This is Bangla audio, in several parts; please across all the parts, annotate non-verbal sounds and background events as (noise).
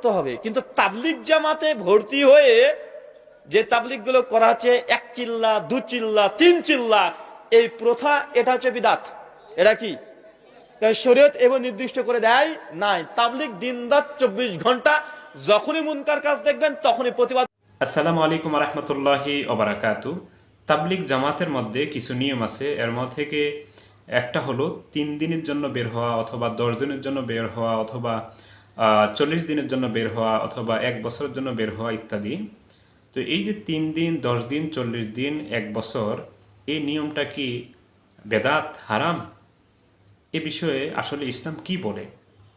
করতে হবে। কিন্তু তাবলিক জামাতে ভর্তি হয়ে যে তাবলিকগুলো করা হচ্ছে, এক চিল্লা, দু চিল্লা, তিন চিল্লা, এই প্রথা, এটা হচ্ছে বিদাত। এটা কি? শরীয়ত এবং নির্দিষ্ট করে দেয় নাই। তাবলিক দিন রাত চব্বিশ ঘণ্টা যখনই মুনকার কাজ দেখবেন, তখনই প্রতিবাদ। আসসালামু আলাইকুম রহমতুল্লাহি ওবরাকাতু। তাবলিক জামাতের মধ্যে কিছু নিয়ম আছে। এর মধ্যে থেকে একটা হলো তিন দিনের জন্য বের হওয়া অথবা দশ দিনের জন্য বের হওয়া অথবা চল্লিশ দিনের জন্য বের হওয়া অথবা এক বছরের জন্য বের হওয়া ইত্যাদি। তো এই যে তিন দিন, দশ দিন, চল্লিশ দিন, এক বছর, এই নিয়মটা কি বেদাত হারাম? এ বিষয়ে আসলে ইসলাম কি বলে?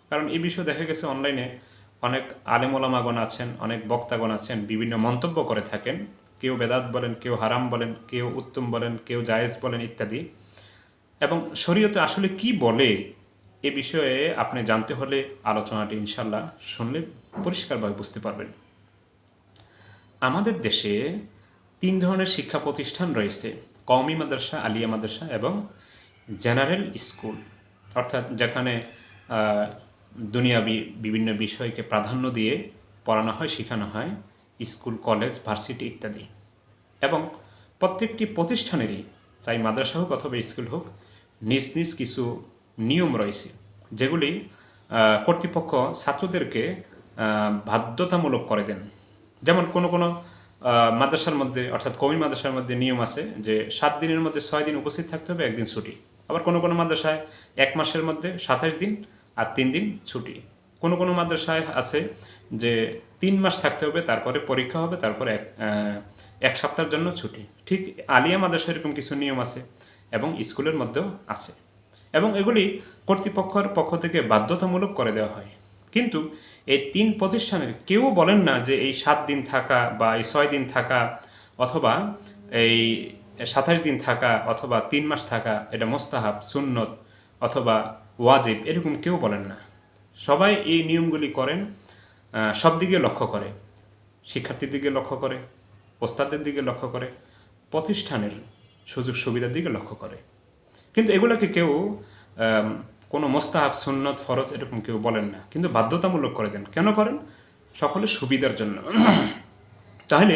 কারণ এই বিষয়ে দেখা গেছে অনলাইনে অনেক আলেমোলামাগণ আছেন, অনেক বক্তাগণ আছেন, বিভিন্ন মন্তব্য করে থাকেন। কেউ বেদাত বলেন, কেউ হারাম বলেন, কেউ উত্তম বলেন, কেউ জায়েজ বলেন ইত্যাদি। এবং শরীয়তে আসলে কি বলে? এ বিষয়ে আপনি জানতে হলে আলোচনাটি ইনশাল্লাহ শুনলে পরিষ্কারভাবে বুঝতে পারবেন। আমাদের দেশে তিন ধরনের শিক্ষা প্রতিষ্ঠান রয়েছে, কওমি মাদ্রাসা, আলিয়া মাদ্রাসা এবং জেনারেল স্কুল। অর্থাৎ যেখানে দুনিয়াবি বিভিন্ন বিষয়কে প্রাধান্য দিয়ে পড়ানো হয়, শেখানো হয়, স্কুল, কলেজ, ভার্সিটি ইত্যাদি। এবং প্রত্যেকটি প্রতিষ্ঠানেরই, চাই মাদ্রাসা হোক অথবা স্কুল হোক, নিজ নিজ কিছু নিয়ম রয়েছে, যেগুলি কর্তৃপক্ষ ছাত্রদেরকে বাধ্যতামূলক করে দেন। যেমন কোনো কোনো মাদ্রাসার মধ্যে, অর্থাৎ কমি মাদ্রাসার মধ্যে নিয়ম আছে যে, সাত দিনের মধ্যে ছয় দিন উপস্থিত থাকতে হবে, একদিন ছুটি। আবার কোনো কোনো মাদ্রাসায় এক মাসের মধ্যে সাতাশ দিন আর তিন দিন ছুটি। কোনো কোনো মাদ্রাসায় আছে যে, তিন মাস থাকতে হবে, তারপরে পরীক্ষা হবে, তারপরে এক এক সপ্তাহের জন্য ছুটি। ঠিক আলিয়া মাদ্রাসা এরকম কিছু নিয়ম আছে এবং স্কুলের মধ্যেও আছে। এবং এগুলি কর্তৃপক্ষের পক্ষ থেকে বাধ্যতামূলক করে দেওয়া হয়। কিন্তু এই তিন প্রতিষ্ঠানের কেউ বলেন না যে এই সাত দিন থাকা বা এই ছয় দিন থাকা অথবা এই সাতাশ দিন থাকা অথবা তিন মাস থাকা এটা মোস্তাহাব, সুন্নত অথবা ওয়াজিব এরকম কেউ বলেন না। সবাই এই নিয়মগুলি করেন সব দিকে লক্ষ্য করে। শিক্ষার্থীর দিকে লক্ষ্য করে ওস্তাদের দিকে লক্ষ্য করে, প্রতিষ্ঠানের সুযোগ সুবিধার দিকে লক্ষ্য করে। কিন্তু এগুলোকে কেউ কোনো মোস্তাহাব, সুন্নত, ফরজ এরকম কেউ বলেন না। কিন্তু বাধ্যতামূলক করে দেন। কেন করেন? সকলের সুবিধার জন্য। (clears throat) তাহলে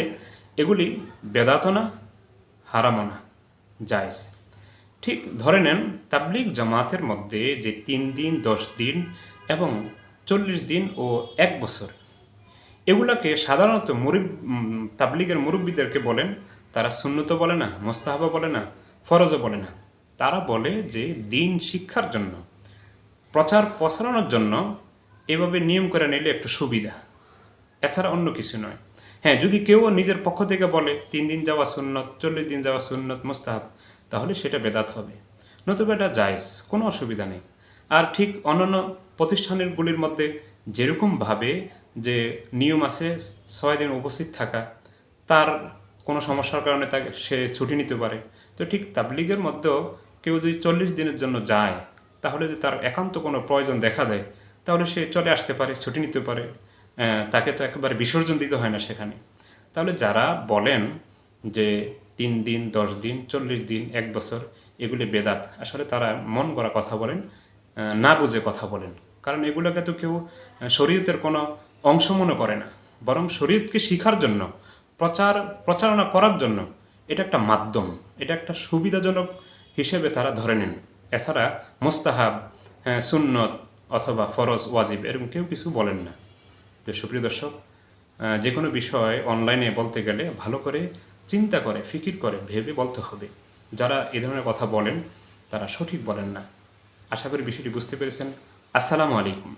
এগুলি বেদাতও না, হারামও না, জায়জ। ঠিক ধরে নেন, তাবলিগ জামাতের মধ্যে যে তিন দিন, দশ দিন এবং চল্লিশ দিন ও এক বছর, এগুলাকে সাধারণত মুরিব তাবলিগের মুরব্বীদেরকে বলেন। তারা সুন্নত বলে না মোস্তাহাবা বলে না, ফরজও বলে না। তারা বলে যে দিন শিক্ষার জন্য, প্রচার প্রসারণের জন্য এভাবে নিয়ম করে নিলে একটু সুবিধা। এছাড়া অন্য কিছু নয়। হ্যাঁ যদি কেউ নিজের পক্ষ থেকে বলে, তিন দিন যাওয়া সুন্নত, চল্লিশ দিন যাওয়া সুন্নত, মোস্তাহাব, তাহলে সেটা বেদাত হবে। নতুবা এটা জায়জ, কোনো অসুবিধা নেই। আর ঠিক অন্যান্য প্রতিষ্ঠানগুলির মধ্যে যেরকমভাবে যে নিয়ম আছে, ছয় দিন উপস্থিত থাকা, তার কোনো সমস্যার কারণে তাকে সে ছুটি নিতে পারে। তো ঠিক তাবলিগের মধ্যেও কেউ যদি চল্লিশ দিনের জন্য যায়, তাহলে যদি তার একান্ত কোনো প্রয়োজন দেখা দেয়, তাহলে সে চলে আসতে পারে, ছুটি নিতে পারে তাকে তো একেবারে বিসর্জন দিতে হয় না সেখানে। তাহলে যারা বলেন যে তিন দিন, দশ দিন, চল্লিশ দিন, এক বছর, এগুলি বেদাত, আসলে তারা মন করা কথা বলেন না বুঝে কথা বলেন। কারণ এগুলোকে তো কেউ শরীয়তের কোনো অংশ মনে করে না। বরং শরীয়তকে শিখার জন্য, প্রচার, প্রচারণা করার জন্য এটা একটা মাধ্যম, এটা একটা সুবিধাজনক হিসেবে তারা ধরে নেন। এছাড়া মোস্তাহাব সুন্নত অথবা ফরজ, ওয়াজিব এরকম কেউ কিছু বলেন না। তো সুপ্রিয় দর্শক যে কোনো বিষয় অনলাইনে বলতে গেলে ভালো করে চিন্তা করে, ফিকির করে, ভেবে বলতে হবে। যারা এ ধরনের কথা বলেন, তারা সঠিক বলেন না। আশা করি বিষয়টি বুঝতে পেরেছেন। আসসালামু আলাইকুম।